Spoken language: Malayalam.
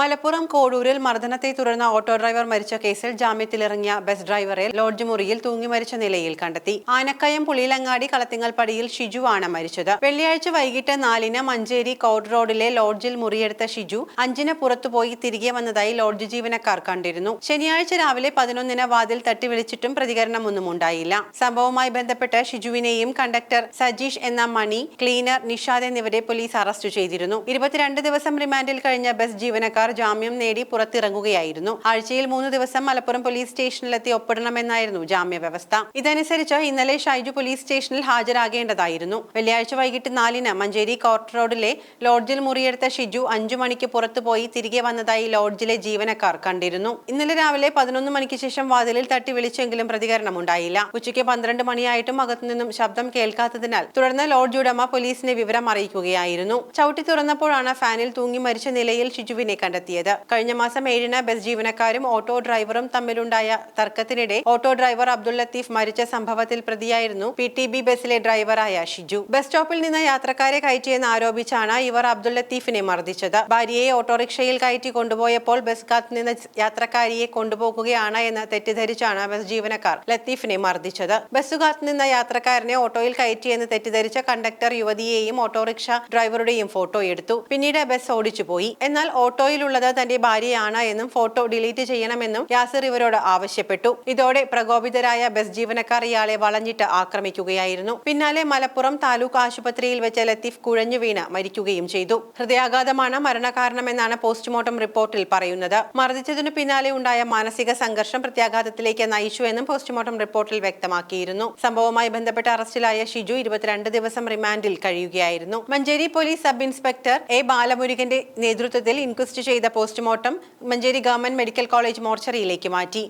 മലപ്പുറം കോഡൂരിൽ മർദ്ദനത്തെ തുടർന്ന് ഓട്ടോ ഡ്രൈവർ മരിച്ച കേസിൽ ജാമ്യത്തിലിറങ്ങിയ ബസ് ഡ്രൈവറെ ലോഡ്ജ് മുറിയിൽ തൂങ്ങി മരിച്ച നിലയിൽ കണ്ടെത്തി. ആനക്കയം പുളിയിലങ്ങാടി കളത്തിങ്ങൽപ്പടിയിൽ പടിയിൽ ഷിജുവാണ് മരിച്ചത്. വെള്ളിയാഴ്ച വൈകിട്ട് നാലിന് മഞ്ചേരി കോഡ് റോഡിലെ ലോഡ്ജിൽ മുറിയെടുത്ത ഷിജു അഞ്ചിന് പുറത്തുപോയി തിരികെ വന്നതായി ലോഡ്ജ് ജീവനക്കാർ കണ്ടിരുന്നു. ശനിയാഴ്ച രാവിലെ പതിനൊന്നിന് വാതിൽ തട്ടി വിളിച്ചിട്ടും പ്രതികരണമൊന്നും ഉണ്ടായില്ല. സംഭവവുമായി ബന്ധപ്പെട്ട് ഷിജുവിനെയും കണ്ടക്ടർ സജീഷ് എന്ന മണി ക്ലീനർ നിഷാദ് എന്നിവരെ പോലീസ് അറസ്റ്റ് ചെയ്തിരുന്നു. ഇരുപത്തിരണ്ട് ദിവസം റിമാൻഡിൽ കഴിഞ്ഞ ബസ് ജീവനക്കാർ ജാമ്യം നേടി പുറത്തിറങ്ങുകയായിരുന്നു. ആഴ്ചയിൽ മൂന്ന് ദിവസം മലപ്പുറം പോലീസ് സ്റ്റേഷനിലെത്തി ഒപ്പിടണമെന്നായിരുന്നു ജാമ്യ വ്യവസ്ഥ ഇതനുസരിച്ച് ഇന്നലെ ഷൈജു പോലീസ് സ്റ്റേഷനിൽ ഹാജരാകേണ്ടതായിരുന്നു. വെള്ളിയാഴ്ച വൈകിട്ട് നാലിന് മഞ്ചേരി കോർട്ട് റോഡിലെ ലോഡ്ജിൽ മുറിയെടുത്ത ഷിജു അഞ്ചു മണിക്ക് പുറത്തുപോയി തിരികെ വന്നതായി ലോഡ്ജിലെ ജീവനക്കാർ കണ്ടിരുന്നു. ഇന്നലെ രാവിലെ പതിനൊന്ന് മണിക്ക് ശേഷം വാതിലിൽ തട്ടി വിളിച്ചെങ്കിലും പ്രതികരണം ഉണ്ടായില്ല. ഉച്ചയ്ക്ക് പന്ത്രണ്ട് മണിയായിട്ടും അകത്തുനിന്നും ശബ്ദം കേൾക്കാത്തതിനാൽ തുടർന്ന് ലോഡ്ജ് ഉടമ പോലീസിനെ വിവരം അറിയിക്കുകയായിരുന്നു. ചവിട്ടി തുറന്നപ്പോഴാണ് ഫാനിൽ തൂങ്ങി മരിച്ച നിലയിൽ ഷിജുവിനെ കണ്ടെത്തിയത് കഴിഞ്ഞ മാസം ഏഴിന് ബസ് ജീവനക്കാരും ഓട്ടോ ഡ്രൈവറും തമ്മിലുണ്ടായ തർക്കത്തിനിടെ ഓട്ടോ ഡ്രൈവർ അബ്ദുൾ ലത്തീഫ് മരിച്ച സംഭവത്തിൽ പ്രതിയായിരുന്നു പി ടി ബി ബസ്സിലെ ഡ്രൈവറായ ഷിജു. ബസ് സ്റ്റോപ്പിൽ നിന്ന് യാത്രക്കാരെ കയറ്റിയെന്ന് ആരോപിച്ചാണ് ഇവർ അബ്ദുൾ ലത്തീഫിനെ മർദ്ദിച്ചത്. ഭാര്യയെ ഓട്ടോറിക്ഷയിൽ കയറ്റി കൊണ്ടുപോയപ്പോൾ ബസ് കാത്ത് നിന്ന് യാത്രക്കാരിയെ കൊണ്ടുപോകുകയാണ് എന്ന് തെറ്റിദ്ധരിച്ചാണ് ബസ് ജീവനക്കാർ ലത്തീഫിനെ മർദ്ദിച്ചത്. ബസ് കാത്ത് നിന്ന യാത്രക്കാരനെ ഓട്ടോയിൽ കയറ്റിയെന്ന് തെറ്റിദ്ധരിച്ച കണ്ടക്ടർ യുവതിയെയും ഓട്ടോറിക്ഷ ഡ്രൈവറുടെയും ഫോട്ടോ എടുത്തു. പിന്നീട് ബസ് ഓടിച്ചു പോയി എന്നാൽ ഓട്ടോയിലുള്ളത് തന്റെ ഭാര്യയാണ് എന്നും ഫോട്ടോ ഡിലീറ്റ് ചെയ്യണമെന്നും യാസിർ ഇവരോട് ആവശ്യപ്പെട്ടു. ഇതോടെ പ്രകോപിതരായ ബസ് ജീവനക്കാർ ഇയാളെ വളഞ്ഞിട്ട് ആക്രമിക്കുകയായിരുന്നു. പിന്നാലെ മലപ്പുറം താലൂക്ക് ആശുപത്രിയിൽ വെച്ച് ലത്തീഫ് കുഴഞ്ഞു വീണ് മരിക്കുകയും ചെയ്തു. ഹൃദയാഘാതമാണ് മരണകാരണമെന്നാണ് പോസ്റ്റ്മോർട്ടം റിപ്പോർട്ടിൽ പറയുന്നത്. മർദ്ദിച്ചതിനു പിന്നാലെ ഉണ്ടായ മാനസിക സംഘർഷം പ്രത്യാഘാതത്തിലേക്ക് നയിച്ചു എന്നും പോസ്റ്റ്മോർട്ടം റിപ്പോർട്ടിൽ വ്യക്തമാക്കിയിരുന്നു. സംഭവവുമായി ബന്ധപ്പെട്ട് അറസ്റ്റിലായ ഷിജു ഇരുപത്തിരണ്ട് ദിവസം റിമാൻഡിൽ കഴിയുകയായിരുന്നു. Manjeri police sub inspector A ബാലമുരുകന്റെ നേതൃത്വത്തിൽ ഇൻക്വസ്റ്റ് ചെയ്ത postmortem Manjeri government medical college മോർച്ചറിയിലേക്ക് മാറ്റി.